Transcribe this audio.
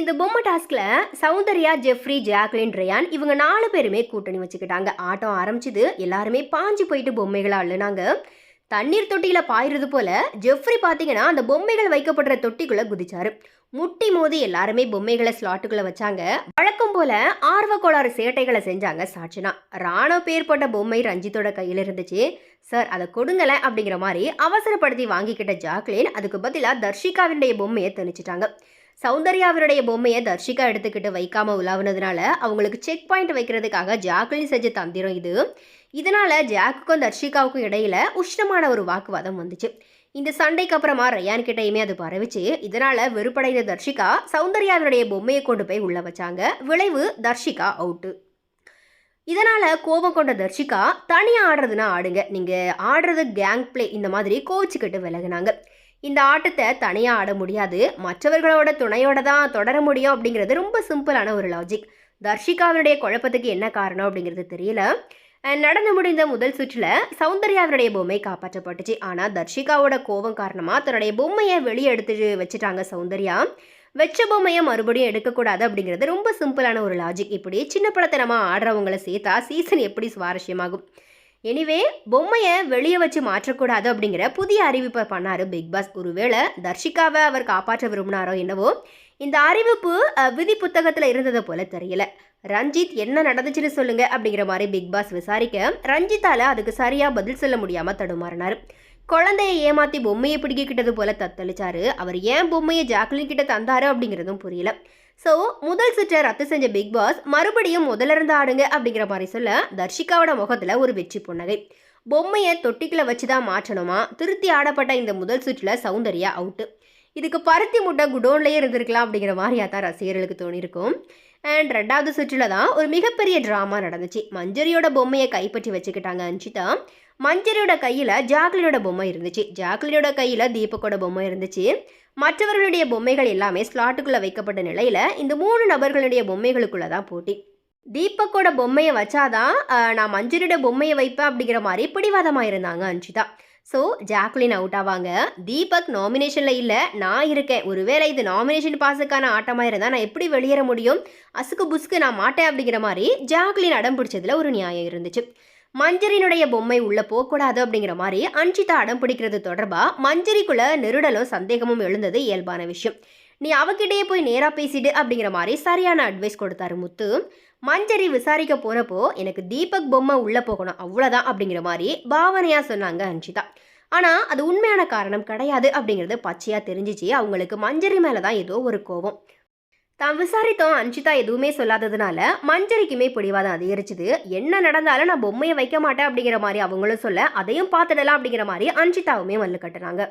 இந்த பொம்மை டாஸ்க்ல சௌந்தர்யா ஜெஃப்ரி ஜாக்லின் ரயான் இவங்க நாலு பேருமே கூட்டணி வச்சுக்கிட்டாங்க. ஆட்டம் ஆரம்பிச்சது. எல்லாருமே பாஞ்சு போயிட்டு பொம்மைகளாக அள்ளுனாங்க. தண்ணீர் தொட்டியில பாயுறது போல ஜெஃப்ரி பார்த்தீங்கன்னா அந்த பொம்மைகள் வைக்கப்படுற தொட்டிக்குள்ளே குதிச்சாரு. முட்டி மோதி எல்லாருமே பொம்மைகளை ஸ்லாட்டுக்குள்ள வச்சாங்க. வழக்கம் போல ஆர்வ கோளாறு சேட்டைகளை செஞ்சாங்க சாட்சினா. ராணோ பேர் போட்ட பொம்மை ரஞ்சித்தோட கையில் இருந்துச்சு. சார் அதை கொடுங்கல அப்படிங்கிற மாதிரி அவசரப்படுத்தி வாங்கிக்கிட்ட ஜாக்லின் அதுக்கு பதிலா தர்ஷிகாவினுடைய பொம்மையை திணிச்சிட்டாங்க சௌந்தர்யாவினுடைய பொம்மையை தர்ஷிகா எடுத்துக்கிட்டு வைக்காம உலாவுனதுனால அவங்களுக்கு செக் பாயிண்ட் வைக்கிறதுக்காக ஜாக்லின் செஞ்ச தந்திரம் இது. இதனால ஜாக்குக்கும் தர்ஷிகாவுக்கும் இடையில உஷ்ணமான ஒரு வாக்குவாதம் வந்துச்சு. இந்த சண்டைக்கு அப்புறமா ரயான் கிட்டையுமே அது பரவிச்சு இதனால வெறுப்படைந்த தர்ஷிகா சௌந்தர்யாவினுடைய பொம்மையை கொண்டு போய் உள்ள வச்சாங்க. விளைவு தர்ஷிகா அவுட்டு இதனால கோபம் கொண்ட தர்ஷிகா தனியாக ஆடுறதுன்னா ஆடுங்க. நீங்க ஆடுறது கேங் பிளே இந்த மாதிரி கோச்சுக்கிட்டு விலகினாங்க. இந்த ஆட்டத்தை தனியாக ஆட முடியாது. மற்றவர்களோட துணையோட தான் தொடர முடியும் அப்படிங்கிறது ரொம்ப சிம்பிளான ஒரு லாஜிக் தர்ஷிகாவினுடைய குழப்பத்துக்கு என்ன காரணம் அப்படிங்கிறது தெரியல. நடந்து முடிந்த முதல் சுற்றில் சௌந்தர்யாவினுடைய பொம்மை காப்பாற்றப்பட்டுச்சு. ஆனால் தர்ஷிகாவோட கோபம் காரணமாக தன்னுடைய பொம்மையை வெளியே எடுத்து வச்சுட்டாங்க சௌந்தர்யா. வெச்ச பொம்மையை மறுபடியும் எடுக்கக்கூடாது அப்படிங்கிறது ரொம்ப சிம்பிளான ஒரு லாஜிக் இப்படி சின்ன நம்ம ஆடுறவங்கள சேர்த்தா சீசன் எப்படி சுவாரஸ்யமாகும்? எனிவே பொம்மையை வெளியே வச்சு மாற்றக்கூடாது அப்படிங்கிற புதிய அறிவிப்பை பண்ணாரு பிக் பாஸ் ஒருவேளை தர்ஷிகாவை அவர் காப்பாற்ற விரும்பினாரோ என்னவோ இந்த அறிவிப்பு விதி புத்தகத்தில் இருந்ததை போல தெரியல. ரஞ்சித் என்ன நடந்துச்சுன்னு சொல்லுங்க அப்படிங்கிற மாதிரி பிக் பாஸ் விசாரிக்க ரஞ்சித்தால அதுக்கு சரியா பதில் சொல்ல முடியாம தடுமாறினார். குழந்தைய ஏமாத்தி பொம்மையை பிடிக்கிட்டது போல தத்தளிச்சாரு. அவர் ஏன் பொம்மையை ஜாக்லின் கிட்ட தந்தாரு அப்படிங்கிறதும் புரியல. ஸோ முதல் சுற்றை ரத்து செஞ்ச பிக் பாஸ் மறுபடியும் முதல்ல இருந்து ஆடுங்க அப்படிங்கிற மாதிரி சொல்ல தர்ஷிகாவோட முகத்துல ஒரு வெற்றி புன்னகை. பொம்மையை தொட்டிக்குள்ள வச்சு தான் மாற்றணுமா? திருத்தி ஆடப்பட்ட இந்த முதல் சுற்றில் சௌந்தர்யா அவுட்டு இதுக்கு பருத்தி முட்டை குடோன்லேயே இருந்திருக்கலாம் அப்படிங்கிற மாதிரியா தான் ரசிகர்களுக்கு தோணியிருக்கும். அண்ட் ரெண்டாவது சுற்றில் தான் ஒரு மிகப்பெரிய ட்ராமா நடந்துச்சு. மஞ்சரியோட பொம்மையை கைப்பற்றி வச்சுக்கிட்டாங்க அன்ஷிதா. மஞ்சரியோட கையில் ஜாக்லினோட பொம்மை இருந்துச்சு. ஜாக்லினோட கையில் தீபக்கோட பொம்மை இருந்துச்சு. மற்றவர்களுடைய பொம்மைகள் எல்லாமே ஸ்லாட்டுக்குள்ளே வைக்கப்பட்ட நிலையில் இந்த மூணு நபர்களுடைய பொம்மைகளுக்குள்ளே தான் போட்டி. தீபக்கோட பொம்மையை வச்சாதான் நான் மஞ்சரியோட பொம்மையை வைப்பேன் அப்படிங்கிற மாதிரி பிடிவாதமாக இருந்தாங்க அன்ஷிதா. ஸோ ஜாக்லின் அவுட் ஆவாங்க. தீபக் நாமினேஷனில் இல்லை நான் இருக்கேன். ஒருவேளை இது நாமினேஷன் பாஸுக்கான ஆட்டமாக இருந்தால் நான் எப்படி வெளியேற முடியும்? அசுக்கு புஸ்க்கு நான் மாட்டேன் அப்படிங்கிற மாதிரி ஜாக்லின் அடம் பிடிச்சதில் ஒரு நியாயம் இருந்துச்சு. மஞ்சரினுடைய பொம்மை உள்ள போகக்கூடாது அப்படிங்கிற மாதிரி அன்ஷிதா அடம் பிடிக்கிறது தொடர்பாக மஞ்சரிக்குள்ள நெருடலும் சந்தேகமும் எழுந்தது இயல்பான விஷயம். நீ அவகிட்டயே போய் நேராக பேசிடு அப்படிங்கிற மாதிரி சரியான அட்வைஸ் கொடுத்தாரு முத்து. மஞ்சரி விசாரிக்க போகிறப்போ எனக்கு தீபக் பொம்மை உள்ளே போகணும் அவ்வளோதான் அப்படிங்கிற மாதிரி பாவனையாக சொன்னாங்க அன்ஷிதா. ஆனால் அது உண்மையான காரணம் கிடையாது அப்படிங்கிறது பச்சையாக தெரிஞ்சிச்சு. அவங்களுக்கு மஞ்சரி மேலே தான் ஏதோ ஒரு கோபம். தான் விசாரித்தோம் அன்ஷிதா எதுவுமே சொல்லாததுனால மஞ்சரிக்குமே பிடிவாதம் அதிகரிச்சுது. என்ன நடந்தாலும் நான் பொம்மையை வைக்க மாட்டேன் அப்படிங்கிற மாதிரி அவங்களும் சொல்ல அதையும் பார்த்துடலாம் அப்படிங்கிற மாதிரி அன்ஷிதாவுமே மல்லு கட்டுறாங்க